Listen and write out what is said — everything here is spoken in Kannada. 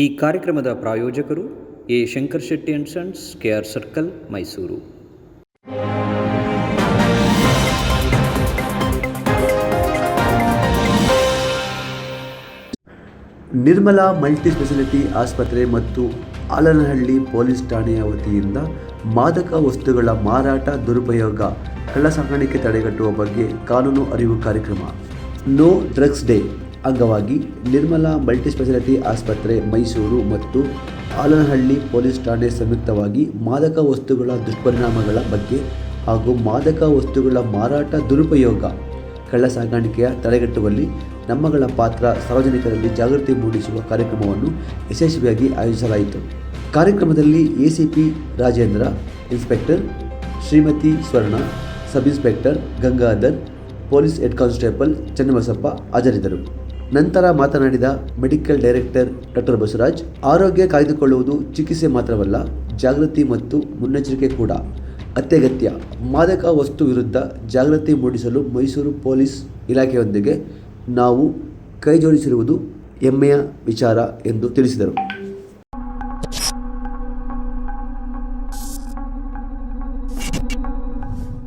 ಈ ಕಾರ್ಯಕ್ರಮದ ಪ್ರಾಯೋಜಕರು A Shankar Shetty and sons KR circle, Mysore. Nirmala multi speciality ಆಸ್ಪತ್ರೆ ಮತ್ತು ಆಲನಹಳ್ಳಿ ಪೊಲೀಸ್ ಠಾಣೆಯ ವತಿಯಿಂದ ಮಾದಕ ವಸ್ತುಗಳ ಮಾರಾಟ ದುರುಪಯೋಗ ಕಳ್ಳ ಸಾಗಾಣಿಕೆ ತಡೆಗಟ್ಟುವ ಬಗ್ಗೆ ಕಾನೂನು ಅರಿವು ಕಾರ್ಯಕ್ರಮ. No drugs day. ಅಂಗವಾಗಿ ನಿರ್ಮಲಾ ಮಲ್ಟಿಸ್ಪೆಷಾಲಿಟಿ ಆಸ್ಪತ್ರೆ, ಮೈಸೂರು ಮತ್ತು ಆಲನಹಳ್ಳಿ ಪೊಲೀಸ್ ಠಾಣೆ ಸಂಯುಕ್ತವಾಗಿ ಮಾದಕ ವಸ್ತುಗಳ ದುಷ್ಪರಿಣಾಮಗಳ ಬಗ್ಗೆ ಹಾಗೂ ಮಾದಕ ವಸ್ತುಗಳ ಮಾರಾಟ ದುರುಪಯೋಗ, ಕಳ್ಳ ಸಾಗಾಣಿಕೆಯ ತಡೆಗಟ್ಟುವಲ್ಲಿ ನಮ್ಮಗಳ ಪಾತ್ರ ಸಾರ್ವಜನಿಕರಲ್ಲಿ ಜಾಗೃತಿ ಮೂಡಿಸುವ ಕಾರ್ಯಕ್ರಮವನ್ನು ಯಶಸ್ವಿಯಾಗಿ ಆಯೋಜಿಸಲಾಯಿತು. ಕಾರ್ಯಕ್ರಮದಲ್ಲಿ ACP Rajendra, inspector Shrimati Swarna, sub inspector Gangadhar, police head constable Channabasappa ಹಾಜರಿದ್ದರು. ನಂತರ ಮಾತನಾಡಿದ ಮೆಡಿಕಲ್ ಡೈರೆಕ್ಟರ್ ಡಾಕ್ಟರ್ ಬಸವರಾಜ್, ಆರೋಗ್ಯ ಕಾಯ್ದುಕೊಳ್ಳುವುದು ಚಿಕಿತ್ಸೆ ಮಾತ್ರವಲ್ಲ, ಜಾಗೃತಿ ಮತ್ತು ಮುನ್ನೆಚ್ಚರಿಕೆ ಕೂಡ. ಅತ್ಯಗತ್ಯ. ಮಾದಕ ವಸ್ತು ವಿರುದ್ಧ ಜಾಗೃತಿ ಮೂಡಿಸಲು ಮೈಸೂರು ಪೊಲೀಸ್ ಇಲಾಖೆಯೊಂದಿಗೆ ನಾವು ಕೈಜೋಡಿಸಿರುವುದು ಹೆಮ್ಮೆಯ ವಿಚಾರ ಎಂದು ತಿಳಿಸಿದರು.